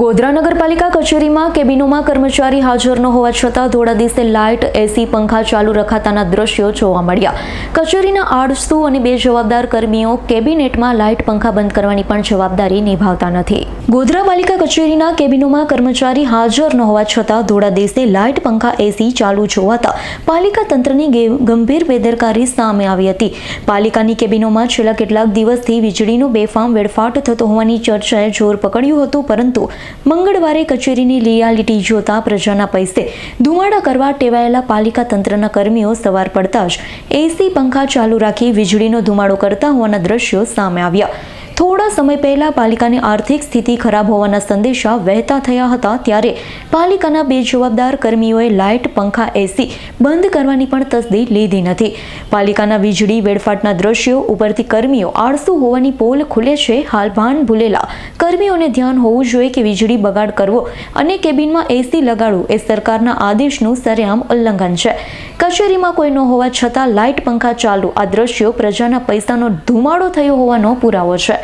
ગોધરા નગરપાલિકા કચેરીમાં કેબિનોમાં કર્મચારી હાજર ન હોવા છતાં ધોળા દિવસે લાઇટ એસી પંખા ચાલુ રખાતાના દ્રશ્યો જોવા મળ્યા. કચેરીના આળસુ અને બે જવાબદાર કર્મીઓ કેબિનેટમાં લાઇટ, પંખા બંધ કરવાની પણ જવાબદારી નિભાવતા નથી. ગોધરા પાલિકા કચેરીના કેબિનોમાં કર્મચારી હાજર ન હોવા છતાં ધોળા દિવસે લાઇટ, પંખા એસી ચાલુ જોવાતા પાલિકા તંત્રની ગંભીર બેદરકારી સામે આવી હતી. પાલિકાની કેબિનોમાં છેલ્લા કેટલાક દિવસથી વીજળીનો બેફામ વેડફાટ થતો હોવાની ચર્ચાએ જોર પકડ્યું હતું, પરંતુ મંગળવારે કચેરીની લિયાલિટી જોતા પ્રજાના પૈસે ધુમાડા કરવા ટેવાયેલા પાલિકા તંત્રના કર્મીઓ સવાર પડતા જ એસી પંખા ચાલુ રાખી વીજળીનો ધુમાડો કરતા હોવાના દ્રશ્યો સામે આવ્યા. થોડા સમય પહેલા પાલિકાની આર્થિક સ્થિતિ ખરાબ હોવાના સંદેશા વહેતા થયા હતા ત્યારે પાલિકાના બે જવાબદાર કર્મીઓએ લાઇટ, પંખા એસી બંધ કરવાની પણ તસદી લીધી નથી. પાલિકાના વીજળી, વેડફાટના દ્રશ્યો ઉપરથી કર્મીઓ આળસુ હોવાની પોલ ખુલે છે. હાલ ભાન ભૂલેલા કર્મીઓને ધ્યાન હોવું જોઈએ કે વીજળી બગાડ કરવો અને કેબિનમાં એસી લગાડવું એ સરકારના આદેશનું સરેઆમ ઉલ્લંઘન છે. કચેરીમાં કોઈ ન હોવા છતાં લાઇટ, પંખા ચાલુ આ દ્રશ્યો પ્રજાના પૈસાનો ધુમાડો થયો હોવાનો પુરાવો છે.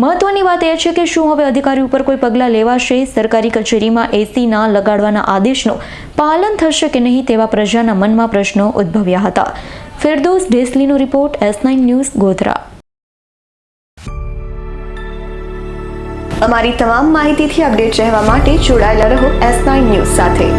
મહત્વની વાત એ છે કે શું હવે અધિકારી ઉપર કોઈ પગલાં લેવાશે? સરકારી કચેરીમાં એસી ના લગાડવાના આદેશનું પાલન થશે કે નહીં તેવા પ્રજાના મનમાં પ્રશ્નો ઉદ્ભવ્યા હતા. Firdous ડેસલીનો report S nine news Godhra. અમારી તમામ માહિતીથી અપડેટ રહેવા માટે જોડાયેલા રહો એસ નાઇન ન્યૂઝ સાથે.